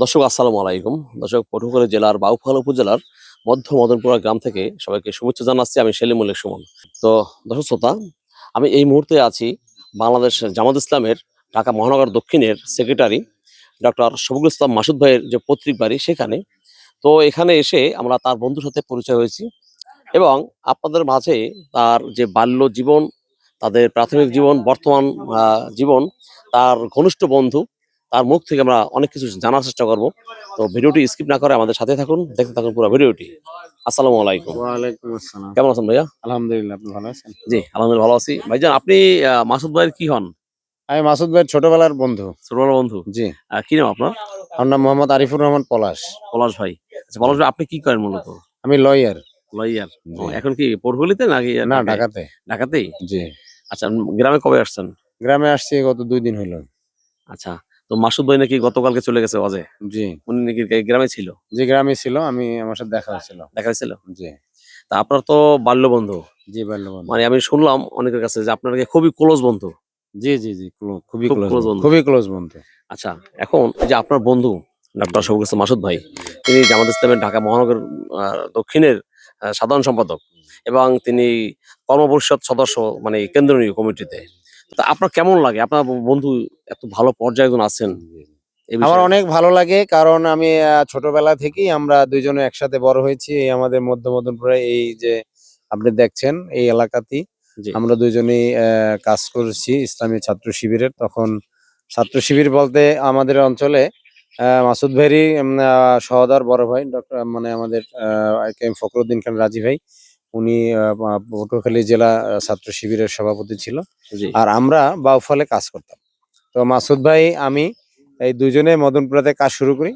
দর্শক, আসসালামু আলাইকুম। দর্শক, পটুয়াখালী জেলার বাউফাল উপজেলার মধ্য মদনপুরা গ্রাম থেকে সবাইকে শুভেচ্ছা জানাচ্ছি। আমি সেলিমুল্লেখ সুমন। তো দর্শক, শ্রোতা, আমি এই মুহূর্তে আছি বাংলাদেশ জামাত ইসলামের ঢাকা মহানগর দক্ষিণের সেক্রেটারি ডক্টর শফিকুল ইসলাম মাসুদ ভাইয়ের যে পৈতৃক বাড়ি সেখানে। তো এখানে এসে আমরা তার বন্ধুর সাথে পরিচয় হয়েছি এবং আপনাদের মাঝে তার যে বাল্য জীবন, তাদের প্রাথমিক জীবন, বর্তমান জীবন, তার ঘনিষ্ঠ বন্ধু তার মুখ থেকে আমরা অনেক কিছু জানার চেষ্টা করব। তো ভিডিওটি স্কিপ না করে আমাদের সাথে থাকুন দেখতে থাকুন পুরো ভিডিওটি। আসসালামু আলাইকুম। ওয়ালাইকুম আসসালাম। কেমন আছেন ভাইয়া? আলহামদুলিল্লাহ আপনি ভালো আছেন? জি আলহামদুলিল্লাহ ভালো আছি। ভাইজান আপনি মাসুদ ভাইয়ের কি হন? আমি মাসুদ ভাই ছোটবেলার বন্ধু। ছোটবেলার বন্ধু? জি। কি নাম আপনার? আমার নাম মোহাম্মদ আরিফুর রহমান পলাশ। পলাশ ভাই। আচ্ছা পলাশ ভাই আপনি কি করেন মূলত? আমি লয়ার। লয়ার। এখন কি পটুয়াখালীতে নাকি? না ঢাকাতে। ঢাকাতেই? জি। আচ্ছা গ্রামে কবে আসছেন? গ্রামে আসছি গত দুই দিন হইল। আচ্ছা তো মাসুদ ভাই নাকি গতকালকে চলে গেছে অজে জি। উনি নাকি গ্রামে ছিল? যে গ্রামে ছিল। আমি আমার সাথে দেখা হয়েছিল। দেখা হয়েছিল? জি। তা আপনার তো বাল্য বন্ধু জি বাল্য বন্ধু মানে আমি শুনলাম অনেকের কাছে যে আপনার খুবই ক্লোজ বন্ধু। জি জি জি খুবই ক্লোজ বন্ধু। খুবই ক্লোজ বন্ধু। আচ্ছা এখন যে আপনার বন্ধু ডক্টর শফিকুল ইসলাম মাসুদ ভাই তিনি জামাত ইসলামের ঢাকা মহানগর দক্ষিণের সাধারণ সম্পাদক এবং তিনি কর্মপরিষদ সদস্য মানে কেন্দ্রীয় কমিটিতে। তা আপনার কেমন লাগে? আপনার বন্ধু এত ভালো পর্যায়ে একজন আছেন। আমার অনেক ভালো লাগে কারণ আমি ছোটবেলা থেকেই আমরা দুইজনে একসাথে বড় হয়েছি। এই আমাদের মধ্য মদনপুরে এই যে আপনি দেখছেন এই এলাকাতেই আমরা দুজনেই আহ, কাজ করেছি ইসলামী ছাত্র শিবিরের। তখন ছাত্র শিবির বলতে আমাদের অঞ্চলে মাসুদ ভাইরি আহ, সহদর বড় ভাই ডক্টর মানে আমাদের আহ, কে এম ফখরুদ্দিন খান রাজি ভাই উনি পটুয়াখালী জেলা ছাত্র শিবিরের সভাপতি ছিল। আর আমরা বাউফলে কাজ করতাম। তো মাসুদ ভাই আমি এই দুজনে মদনপুরাতে কাজ শুরু করি।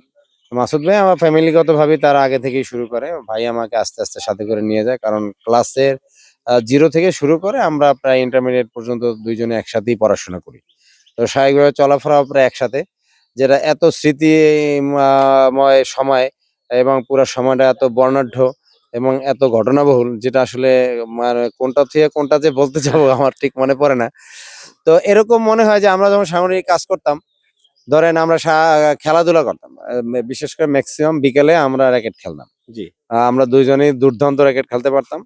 মাসুদ ভাই আমার ফ্যামিলিগত ভাবে তার আগে থেকেই শুরু করে। ভাই আমাকে আস্তে আস্তে সাথে করে নিয়ে যায়। কারণ ক্লাসের জিরো থেকে শুরু করে আমরা প্রায় ইন্টারমিডিয়েট পর্যন্ত দুইজনে একসাথেই পড়াশোনা করি। তো স্বাভাবিকভাবে চলাফেরা প্রায় একসাথে। যেটা এত স্মৃতিময় সময় এবং পুরো সময়টা এত বর্ণাঢ্য এবং এত ঘটনাবহুল যেটা আসলে মানে কোনটা থেকে কোনটা যে বলতে যাব আমার ঠিক মনে পড়ে না। তো এরকম মনে হয় যে আমরা যখন সামরিক কাজ করতাম ধরেন আমরা খেলাধুলা করতাম বিশেষ করে ম্যাক্সিমাম বিকেলে আমরা র্যাকেট খেলতাম। জি। আমরা দুইজনেই দুর্দান্ত র্যাকেট খেলতে পারতাম।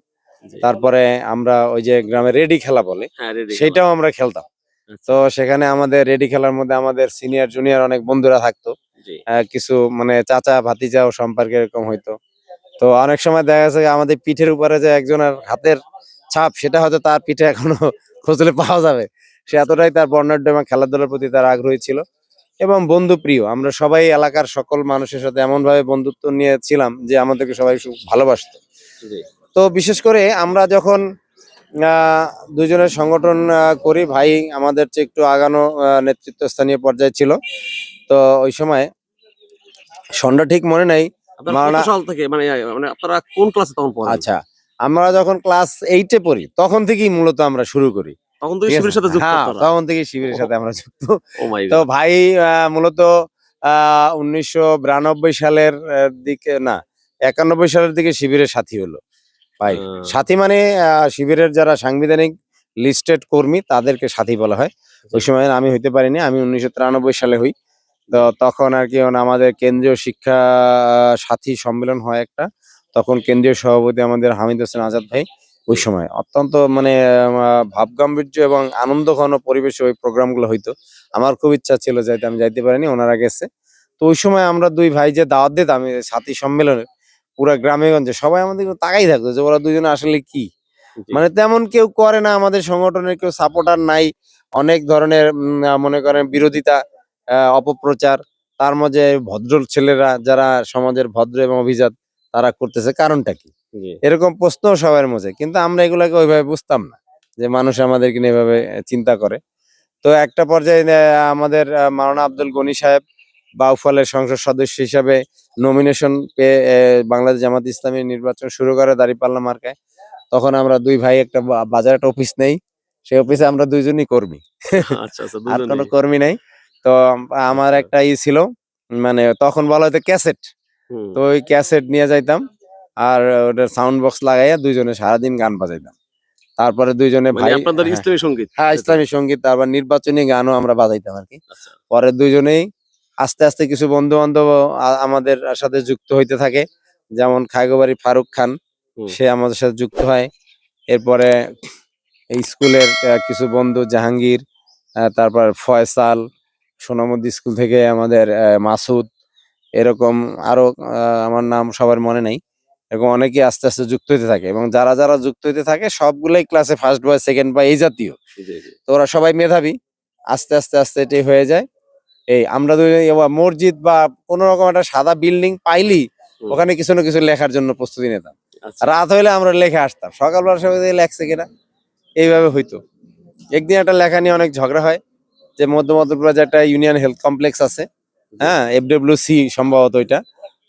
তারপরে আমরা ওই যে গ্রামে রেডি খেলা বলে সেটাও আমরা খেলতাম। আচ্ছা, তো সেখানে আমাদের রেডি খেলার মধ্যে আমাদের সিনিয়র জুনিয়র অনেক বন্ধুরা থাকতো। কিছু মানে চাচা ভাতিজাও সম্পর্কে এরকম হইতো। তো অনেক সময় দেখা যাচ্ছে আমাদের পিঠের উপরে যে একজনের হাতের ছাপ সেটা হয়তো তার পিঠে এখনও খুঁজলে পাওয়া যাবে। সে এতটাই তার বর্ণাঢ্য এবং খেলাধুলার প্রতি তার আগ্রহী ছিল। এবং বন্ধু প্রিয় আমরা সবাই এলাকার সকল মানুষের সাথে এমন ভাবে বন্ধুত্ব নিয়ে ছিলাম যে আমাদেরকে সবাই খুব ভালোবাসতো। তো বিশেষ করে আমরা যখন আহ, দুজনের সংগঠন করি ভাই আমাদের চেয়ে একটু আগানো নেতৃত্ব স্থানীয় পর্যায়ে ছিল। তো ওই সময় সন্ধ্যা ঠিক মনে নাই সাল থেকে মানে মানে আপনারা কোন ক্লাসে তখন পড়েন? আচ্ছা আমরা যখন ক্লাস এইটে পড়ি তখন থেকেই মূলত আমরা শুরু করি। তখন আছে? শিবিরের সাথে যুক্ত হ্যাঁ তখন থেকেই শিবিরের সাথে আমরা যুক্ত। তো ভাই মূলত আহ উনিশশো বিরানব্বই সালের দিকে না একানব্বই সালের দিকে শিবিরের সাথী হলো। ভাই সাথী মানে শিবিরের যারা সাংবিধানিক লিস্টেড কর্মী তাদেরকে সাথী বলা হয়। ওই সময় আমি হইতে পারিনি আমি উনিশশো তিরানব্বই সালে হই। তো তখন আর কি মানে আমাদের কেন্দ্রীয় শিক্ষা সাথী সম্মেলন হয় একটা। তখন কেন্দ্রীয় সভাপতি আমাদের হামিদ হোসেন আজাদ ভাই ওই সময়। অত্যন্ত মানে ভাবগাম্ভীর্য এবং আনন্দ ঘন পরিবেশে ওই প্রোগ্রামগুলো হইতো। আমার খুব ইচ্ছা ছিল যাইতে আমি যাইতে পারিনি ওনারা গেছে। তো ওই সময় আমরা দুই ভাই যে দাওয়াত দিতাম সাথী সম্মেলনে পুরা গ্রামে গঞ্জে সবাই আমাদের তাকাই থাকতো যে ওরা দুজনে আসলে কি। মানে তেমন কেউ করে না আমাদের সংগঠনের কেউ সাপোর্টার নাই। অনেক ধরনের মনে করেন বিরোধিতা অপপ্রচার তার মাঝে ভদ্র ছেলেরা যারা সমাজের ভদ্র এবং অভিজাত তারা করতেছে কারণটা কি? এরকম প্রশ্ন সবার মধ্যে কিন্তু আমরা এগুলাকে ওইভাবে বুঝতাম না যে মানুষ আমাদেরকে নিয়ে এভাবে চিন্তা করে। তো একটা পর্যায়ে আমাদের মাওলানা আব্দুল গনি সাহেব বাউফলের সংসদ সদস্য হিসাবে নমিনেশন পেয়ে বাংলাদেশ জামাত ইসলামী নির্বাচন শুরু করে দাঁড়িপাল্লা মার্কায়। তখন আমরা দুই ভাই একটা বাজারে একটা অফিস নেই সেই অফিসে আমরা দুইজনই কর্মী। আচ্ছা আচ্ছা আর কোনো কর্মী নাই। তো আমার একটা ই ছিল মানে তখন বলা হয়তো ক্যাসেট। তো ওই ক্যাসেট নিয়ে যাইতাম আর ওটা সাউন্ড বক্স লাগাইয়া দুইজনে সারাদিন গান বাজাইতাম। তারপরে দুইজনে মানে ভাই আপনাদের হ্যাঁ, ইসলামী সংগীত। হ্যাঁ ইসলামী সংগীত তারপর নির্বাচনী গানও আমরা বাজাইতাম আর কি আচ্ছা। পরে দুইজনেই আস্তে আস্তে কিছু বন্ধু বান্ধব আমাদের সাথে যুক্ত হইতে থাকে। যেমন খাইগোবাড়ি ফারুক খান সে আমাদের সাথে যুক্ত হয়। এরপরে এই স্কুলের কিছু বন্ধু জাহাঙ্গীর তারপর ফয়সাল সোনামুদ্দি স্কুল থেকে আমাদের মাসুদ এরকম আরও আমার নাম সবার মনে নেই। এরকম অনেকেই আস্তে আস্তে যুক্ত হইতে থাকে এবং যারা যারা যুক্ত হইতে থাকে সবগুলাই ক্লাসে ফার্স্ট বয় সেকেন্ড বয় এই জাতীয়। তো ওরা সবাই মেধাবী। আস্তে আস্তে আস্তে এটি হয়ে যায়। এই আমরা মসজিদ বা কোনো রকম একটা সাদা বিল্ডিং পাইলি ওখানে কিছু না কিছু লেখার জন্য প্রস্তুতি নিতাম। আচ্ছা। রাত হইলে আমরা লেখে আসতাম। সকালবেলা সবাই লেখছে কিনা? এইভাবে হইতো। একদিন একটা লেখা নিয়ে অনেক ঝগড়া হয়। যে মধ্য মধ্যপুরে যে একটা ইউনিয়ন হেলথ কমপ্লেক্স আছে হ্যাঁ এফডব্লিউ সি সম্ভবত ওইটা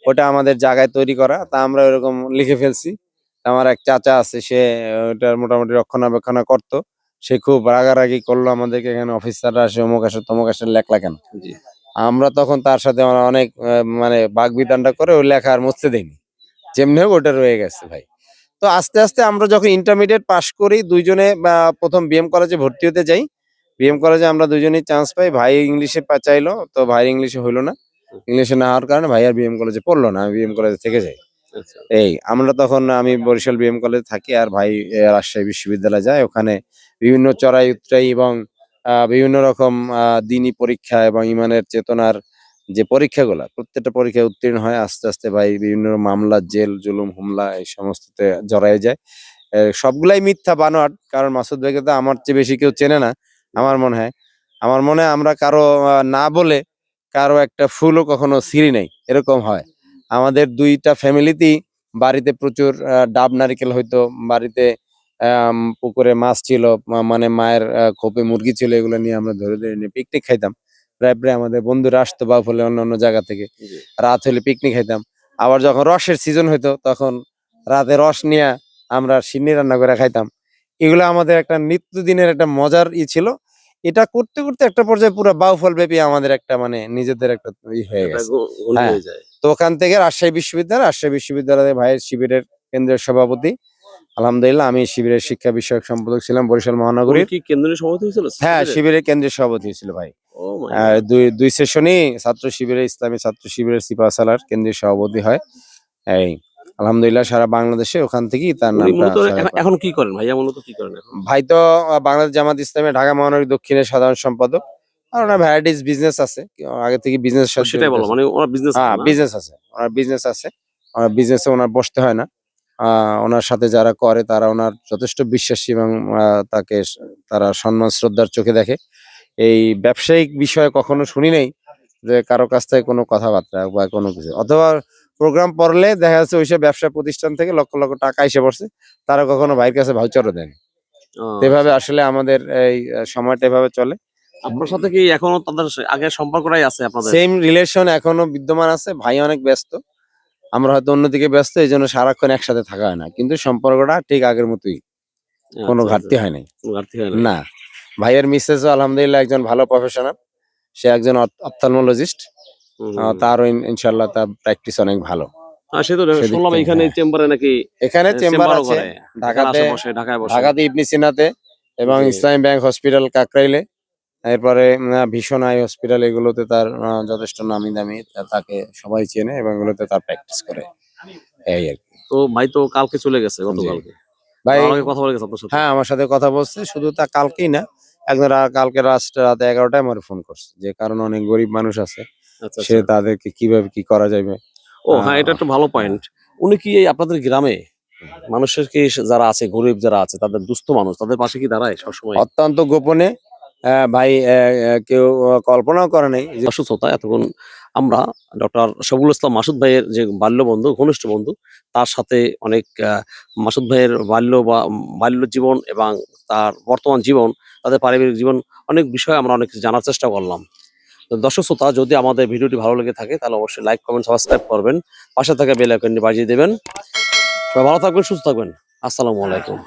ওটা আমাদের জায়গায় তৈরি করা। তা আমরা ওরকম লিখে ফেলছি। আমার এক চাচা আছে সে ওটার মোটামুটি রক্ষণাবেক্ষণ করতো। সে খুব রাগারাগি করল আমাদেরকে এখানে অফিসাররা আসে অমুক আসে তমুক আসে লেখলা কেন? আমরা তখন তার সাথে আমরা অনেক মানে বাগ বিধানটা করে ওই লেখা আর মুছতে দেয়নি যেমনি হোক ওটা রয়ে গেছে ভাই। তো আস্তে আস্তে আমরা যখন ইন্টারমিডিয়েট পাশ করি দুইজনে প্রথম বিএম কলেজে ভর্তি হতে যাই বিএম কলেজে আমরা দুজনেই চান্স পাই। ভাই ইংলিশে চাইলো তো ভাই ইংলিশে হইল না। ইংলিশে না হওয়ার কারণে ভাই আর বিএম কলেজে পড়ল না আমি বিএম কলেজে থেকে যাই। আচ্ছা। এই আমরা তখন আমি বরিশাল বিএম কলেজে থাকি আর ভাই রাজশাহী বিশ্ববিদ্যালয়ে যায়। ওখানে বিভিন্ন চড়াই উতরাই এবং বিভিন্ন রকম আহ, দিনী পরীক্ষা এবং ইমানের চেতনার যে পরীক্ষাগুলো প্রত্যেকটা পরীক্ষায় উত্তীর্ণ হয়। আস্তে আস্তে ভাই বিভিন্ন মামলা জেল জুলুম হুমলা এই সমস্ততে জড়াই যায়। সবগুলাই মিথ্যা বানোয়াট। কারণ মাসুদ ভাইকে তো আমার চেয়ে বেশি কেউ চেনে না। আমার মনে হয়। আমার মনে হয় আমরা কারও না বলে কারও একটা ফুলও কখনো সিঁড়ি নেই এরকম হয়। আমাদের দুইটা ফ্যামিলিতেই বাড়িতে প্রচুর ডাব নারিকেল হইতো বাড়িতে পুকুরে মাছ ছিল মানে মায়ের খোপে মুরগি ছিল এগুলো নিয়ে আমরা ধরে ধরে নিয়ে পিকনিক খাইতাম। প্রায় প্রায় আমাদের বন্ধুরা আসতো বা ফলে অন্য অন্য জায়গা থেকে। রাত হলে পিকনিক খাইতাম। আবার যখন রসের সিজন হইতো তখন রাতে রস নিয়ে আমরা সিন্নি রান্না করে খাইতাম। এগুলো আমাদের একটা নিত্যদিনের একটা মজার ই ছিল এটা করতে করতে একটা পর্যায়ে পুরো বাউফল ব্যাপী আমাদের একটা মানে নিজেদের একটা ই হয়ে গেছে। হ্যাঁ। তো ওখান থেকে রাজশাহী বিশ্ববিদ্যালয় রাজশাহী বিশ্ববিদ্যালয়ে ভাইয়ের শিবিরের কেন্দ্রীয় সভাপতি। আলহামদুলিল্লাহ আমি শিবিরের শিক্ষা বিষয়ক সম্পাদক ছিলাম বরিশাল মহানগরী কি কেন্দ্রীয় সভাপতি হয়েছিল হ্যাঁ শিবিরের? কেন্দ্রীয় সভাপতি ছিল ভাই। God. দুই দুই সেশনই ছাত্র শিবিরের ইসলামী ছাত্র শিবিরের সিপাহসালার কেন্দ্রীয় সভাপতি হয়। এই আলহামদুলিল্লাহ সারা বাংলাদেশে ওখান থেকেই তার ছড়ায় এখন- কি করেন ভাইয়া? মূলত কি করেন ভাই তো বাংলাদেশ জামাত ইসলামের ঢাকা মহানগরী দক্ষিণের সাধারণ সম্পাদক। আর ওনার ভ্যারাইটিস বিজনেস আছে। আগে থেকে বিজনেস সেটাই বলো মানে ওনার বিজনেস হ্যাঁ বিজনেস আছে। ওনার বিজনেস আছে। ওনার বিজনেসে ওনার বসতে হয় না। আহ, ওনার সাথে যারা করে তারা ওনার যথেষ্ট বিশ্বাসী এবং তাকে তারা সম্মান শ্রদ্ধার চোখে দেখে। এই ব্যবসায়িক বিষয়ে কখনো শুনি নাই যে কারও কাছ থেকে কোনো কথাবার্তা বা কোনো কিছু। অথবা প্রোগ্রাম পড়লে দেখা যাচ্ছে ওইসব ব্যবসা প্রতিষ্ঠান থেকে লক্ষ লক্ষ টাকা এসে পড়ছে। তারা কখনো ভাইয়ের কাছে ভাউচারও দেন এভাবে আসলে আমাদের এই সময়টা এভাবে চলে। আপনার সাথে কি এখনও তাদের আগের সম্পর্কটাই আছে আপনাদের? সেম রিলেশন এখনও বিদ্যমান আছে। ভাই অনেক ব্যস্ত। আমরা হয়তো অন্যদিকে ব্যস্ত এই জন্য সারাক্ষণ একসাথে থাকা হয় না। কিন্তু সম্পর্কটা ঠিক আগের মতোই। কোনো আচ্ছা, ঘাটতি আচ্ছা। হয় নাই। কোনো ঘাটতি হয় না না। ভাইয়ের মিসেসও আলহামদুলিল্লাহ একজন ভালো প্রফেশনাল সে একজন অপথালমোলজিস্ট। তারও ইন- ইনশাল্লাহ তার প্র্যাকটিস অনেক ভালো। সে তো শুনলাম এখানে হ্যাঁ। চেম্বারে নাকি এখানে চেম্বার আছে ঢাকাতে ঢাকাতে ইবনি সিনাতে এবং। ইসলামী ব্যাংক হসপিটাল কাকরাইলে। এরপরে ভীষণ আই হসপিটাল এগুলোতে তার যথেষ্ট নামি দামি তাকে সবাই চেনে এবং এগুলোতে তার প্র্যাকটিস করে। এই আর কি। তো ভাই তো কালকে চলে গেছে গতকালকে। ভাই আমার কথা বলে গেছে আপনার সাথে। হ্যাঁ আমার সাথে কথা বলছে শুধু তা কালকেই না একজন কালকে রাত রাত এগারোটায় আমার ফোন করছে যে কারণ অনেক গরিব মানুষ আছে। সে আচ্ছা। তাদেরকে কীভাবে কি করা যাবে? ও হ্যাঁ এটা একটা ভালো পয়েন্ট উনি কি এই আপনাদের গ্রামে মানুষের কি যারা আছে গরিব যারা আছে তাদের দুস্থ মানুষ তাদের পাশে কি দাঁড়ায় সবসময়? অত্যন্ত গোপনে ভাই কেউ কল্পনাও করে নাই যে অসুস্থতা এতক্ষণ আমরা ডক্টর শবুল ইসলাম মাসুদ ভাইয়ের যে বাল্য বন্ধু ঘনিষ্ঠ বন্ধু তার সাথে অনেক মাসুদ ভাইয়ের বাল্য বা বাল্য জীবন এবং তার বর্তমান জীবন তাদের পারিবারিক জীবন অনেক বিষয়ে আমরা অনেক জানার চেষ্টা করলাম। দর্শক শ্রোতা, যদি আমাদের ভিডিওটি ভালো লেগে থাকে, তাহলে অবশ্যই লাইক কমেন্ট সাবস্ক্রাইব করবেন। পাশে থাকা বেল আইকনটি বাজিয়ে দেবেন। ভালো থাকবেন, সুস্থ থাকবেন। আসসালামু আলাইকুম।